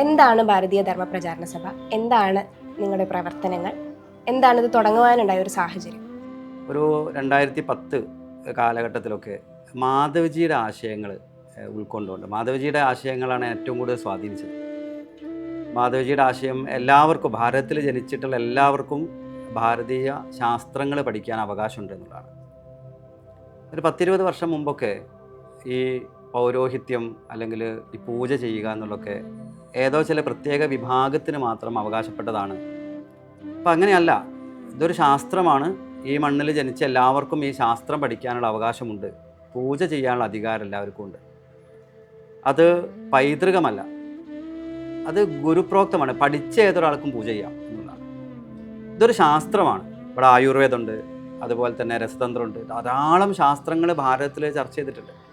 എന്താണ് ഭാരതീയ ധർമ്മ പ്രചാരണ സഭ? എന്താണ് നിങ്ങളുടെ പ്രവർത്തനങ്ങൾ? എന്താണ് ഇത് തുടങ്ങുവാനുണ്ടായ ഒരു സാഹചര്യം? ഒരു രണ്ടായിരത്തി പത്ത് കാലഘട്ടത്തിലൊക്കെ മാധവജിയുടെ ആശയങ്ങൾ ഉൾക്കൊണ്ടുകൊണ്ട് മാധവജിയുടെ ആശയങ്ങളാണ് ഏറ്റവും കൂടുതൽ സ്വാധീനിച്ചത്. മാധവജിയുടെ ആശയം എല്ലാവർക്കും ഭാരതത്തിൽ ജനിച്ചിട്ടുള്ള എല്ലാവർക്കും ഭാരതീയ ശാസ്ത്രങ്ങൾ പഠിക്കാൻ അവകാശമുണ്ട് എന്നുള്ളതാണ്. ഒരു പത്തിരുപത് വർഷം മുമ്പൊക്കെ ഈ പൗരോഹിത്യം അല്ലെങ്കിൽ ഈ പൂജ ചെയ്യുക എന്നുള്ളതൊക്കെ ഏതോ ചില പ്രത്യേക വിഭാഗത്തിന് മാത്രം അവകാശപ്പെട്ടതാണ്. അപ്പം അങ്ങനെയല്ല ഇതൊരു ശാസ്ത്രമാണ്. ഈ മണ്ണിൽ ജനിച്ച എല്ലാവർക്കും ഈ ശാസ്ത്രം പഠിക്കാനുള്ള അവകാശമുണ്ട്. പൂജ ചെയ്യാനുള്ള അധികാരം എല്ലാവർക്കും ഉണ്ട്. അത് പൈതൃകമല്ല. അത് ഗുരുപ്രോക്തമാണ്. പഠിച്ച ഏതൊരാൾക്കും പൂജ ചെയ്യാം എന്നുള്ളതാണ്. ഇതൊരു ശാസ്ത്രമാണ്. ഇവിടെ ആയുർവേദമുണ്ട് അതുപോലെ തന്നെ രസതന്ത്രമുണ്ട്. ധാരാളം ശാസ്ത്രങ്ങൾ ഭാരതത്തിൽ ചർച്ച ചെയ്തിട്ടുണ്ട്.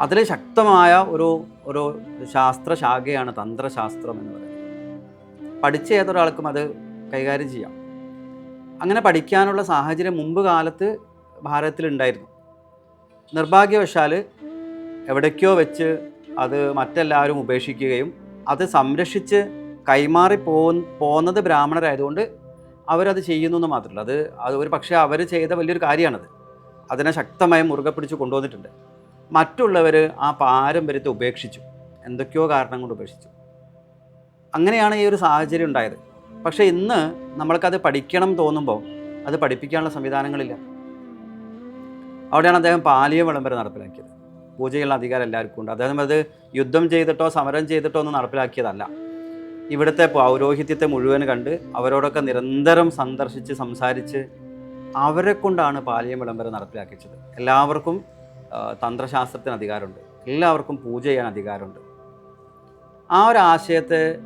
അതിൽ ശക്തമായ ഒരു ഒരു ശാസ്ത്രശാഖയാണ് തന്ത്രശാസ്ത്രം എന്ന് പറയുന്നത്. പഠിച്ച ഏതൊരാൾക്കും അത് കൈകാര്യം ചെയ്യാം. അങ്ങനെ പഠിക്കാനുള്ള സാഹചര്യം മുമ്പ് കാലത്ത് ഭാരതത്തിലുണ്ടായിരുന്നു നിർഭാഗ്യവശാൽ എവിടേക്കോ വെച്ച് അത് മറ്റെല്ലാവരും ഉപേക്ഷിക്കുകയും അത് സംരക്ഷിച്ച് കൈമാറി പോ പോകുന്നത് ബ്രാഹ്മണരായതുകൊണ്ട് അവരത് ചെയ്യുന്നു എന്ന് മാത്രമല്ല. അത് അത് ഒരു പക്ഷേ അവർ ചെയ്ത വലിയൊരു കാര്യമാണത്. അതിനെ ശക്തമായി മുറുകെ പിടിച്ച് കൊണ്ടുവന്നിട്ടുണ്ട്. മറ്റുള്ളവർ ആ പാരമ്പര്യത്തെ ഉപേക്ഷിച്ചു. എന്തൊക്കെയോ കാരണം കൊണ്ട് ഉപേക്ഷിച്ചു. അങ്ങനെയാണ് ഈ ഒരു സാഹചര്യം ഉണ്ടായത്. പക്ഷേ ഇന്ന് നമ്മൾക്കത് പഠിക്കണം തോന്നുമ്പോൾ അത് പഠിപ്പിക്കാനുള്ള സംവിധാനങ്ങളില്ല. അവിടെയാണ് അദ്ദേഹം പാലിയ വിളംബരം നടപ്പിലാക്കിയത്. പൂജയുള്ള അധികാരം എല്ലാവർക്കും ഉണ്ട്. അദ്ദേഹം അത് യുദ്ധം ചെയ്തിട്ടോ സമരം ചെയ്തിട്ടോ ഒന്നും നടപ്പിലാക്കിയതല്ല. ഇവിടുത്തെ പൗരോഹിത്യത്തെ മുഴുവൻ കണ്ട് അവരോടൊക്കെ നിരന്തരം സന്ദർശിച്ച് സംസാരിച്ച് അവരെ കൊണ്ടാണ് പാലിയ വിളംബരം നടപ്പിലാക്കിച്ചത്. എല്ലാവർക്കും തന്ത്രശാസ്ത്രത്തിന് അധികാരമുണ്ട്. എല്ലാവർക്കും പൂജ ചെയ്യാൻ അധികാരമുണ്ട്. ആ ഒരു ആശയത്തെ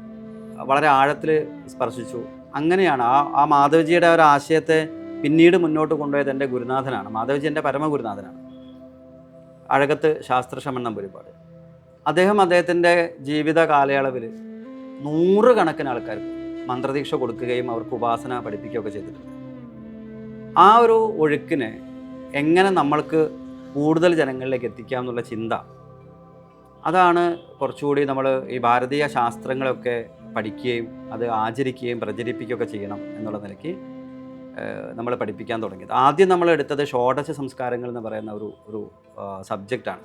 വളരെ ആഴത്തിൽ സ്പർശിച്ചു. അങ്ങനെയാണ് ആ ആ മാധവജിയുടെ ഒരു ആശയത്തെ പിന്നീട് മുന്നോട്ട് കൊണ്ടുപോയത് എന്റെ ഗുരുനാഥനാണ്. മാധവജി എന്റെ പരമഗുരുനാഥനാണ്. അഴകത്ത് ശാസ്ത്രശമൻ നമ്പൂരിപ്പാട് അദ്ദേഹം അദ്ദേഹത്തിന്റെ ജീവിത കാലയളവിൽ നൂറുകണക്കിന് ആൾക്കാർക്ക് മന്ത്രദീക്ഷ കൊടുക്കുകയും അവർക്ക് ഉപാസന പഠിപ്പിക്കുകയൊക്കെ ചെയ്തിട്ടുണ്ട്. ആ ഒരു ഒഴുക്കിനെ എങ്ങനെ നമ്മൾക്ക് കൂടുതൽ ജനങ്ങളിലേക്ക് എത്തിക്കാം എന്നുള്ള ചിന്ത. അതാണ് കുറച്ചുകൂടി നമ്മൾ ഈ ഭാരതീയ ശാസ്ത്രങ്ങളൊക്കെ പഠിക്കുകയും അത് ആചരിക്കുകയും പ്രചരിപ്പിക്കുകയൊക്കെ ചെയ്യണം എന്നുള്ള നിലയ്ക്ക് നമ്മൾ പഠിപ്പിക്കാൻ തുടങ്ങിയത്. ആദ്യം നമ്മൾ എടുത്തത് ഷോഡശ സംസ്കാരങ്ങൾ എന്ന് പറയുന്ന ഒരു ഒരു സബ്ജക്റ്റാണ്